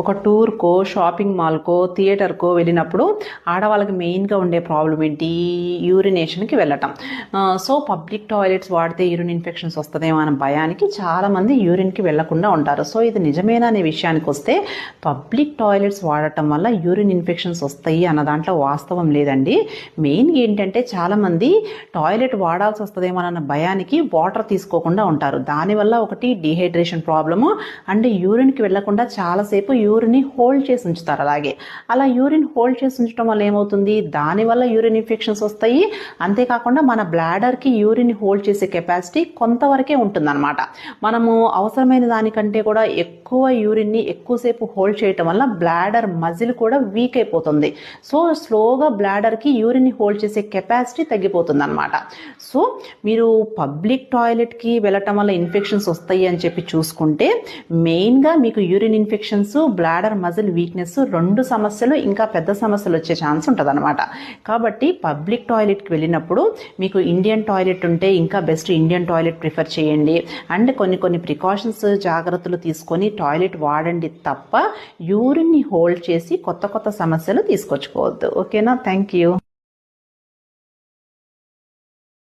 ఒక టూర్కో షాపింగ్ మాల్కో థియేటర్కో వెళ్ళినప్పుడు ఆడవాళ్ళకి మెయిన్గా ఉండే ప్రాబ్లం ఏంటి? యూరినేషన్కి వెళ్ళటం. సో పబ్లిక్ టాయిలెట్స్ వాడితే యూరిన్ ఇన్ఫెక్షన్స్ వస్తుందేమో అనే భయానికి చాలామంది యూరిన్కి వెళ్ళకుండా ఉంటారు. సో ఇది నిజమేనా అనే విషయానికి వస్తే పబ్లిక్ టాయిలెట్స్ వాడటం వల్ల యూరిన్ ఇన్ఫెక్షన్స్ వస్తాయి అన్న దాంట్లో వాస్తవం లేదండి. మెయిన్ ఏంటంటే చాలామంది టాయిలెట్ వాడాల్సి వస్తుందేమో అన్న భయానికి వాటర్ తీసుకోకుండా ఉంటారు. దానివల్ల ఒకటి డిహైడ్రేషన్ ప్రాబ్లము అండ్ యూరిన్కి వెళ్ళకుండా చాలాసేపు యూరిన్ని హోల్డ్ చేసి ఉంచుతారు అలాగే. అలా యూరిన్ హోల్డ్ చేసి ఉంచడం వల్ల ఏమవుతుంది? దానివల్ల యూరిన్ ఇన్ఫెక్షన్స్ వస్తాయి. అంతేకాకుండా మన బ్లాడర్కి యూరిన్ హోల్డ్ చేసే కెపాసిటీ కొంతవరకే ఉంటుందన్నమాట. మనము అవసరమైన దానికంటే కూడా ఎక్కువ యూరిన్ని ఎక్కువసేపు హోల్డ్ చేయటం వల్ల బ్లాడర్ మజిల్ కూడా వీక్ అయిపోతుంది. సో స్లోగా బ్లాడర్కి యూరిన్ హోల్డ్ చేసే కెపాసిటీ తగ్గిపోతుంది అనమాట సో మీరు పబ్లిక్ టాయిలెట్కి వెళ్ళటం వల్ల ఇన్ఫెక్షన్స్ వస్తాయి అని చెప్పి చూసుకుంటే మెయిన్గా మీకు urine infections bladder muscle weakness రెండు సమస్యలు ఇంకా పెద్ద సమస్యలు వచ్చే ఛాన్స్ ఉంటుంది కాబట్టి పబ్లిక్ టాయిలెట్కి వెళ్ళినప్పుడు మీకు ఇండియన్ టాయిలెట్ ఉంటే ఇంకా బెస్ట్ ఇండియన్ టాయిలెట్ ప్రిఫర్ చేయండి. అండ్ కొన్ని కొన్ని ప్రికాషన్స్ జాగ్రత్తలు తీసుకొని టాయిలెట్ వాడండి తప్ప యూరిన్ని హోల్డ్ చేసి కొత్త కొత్త సమస్యలు తీసుకొచ్చుకోవద్దు. ఓకేనా థ్యాంక్ యూ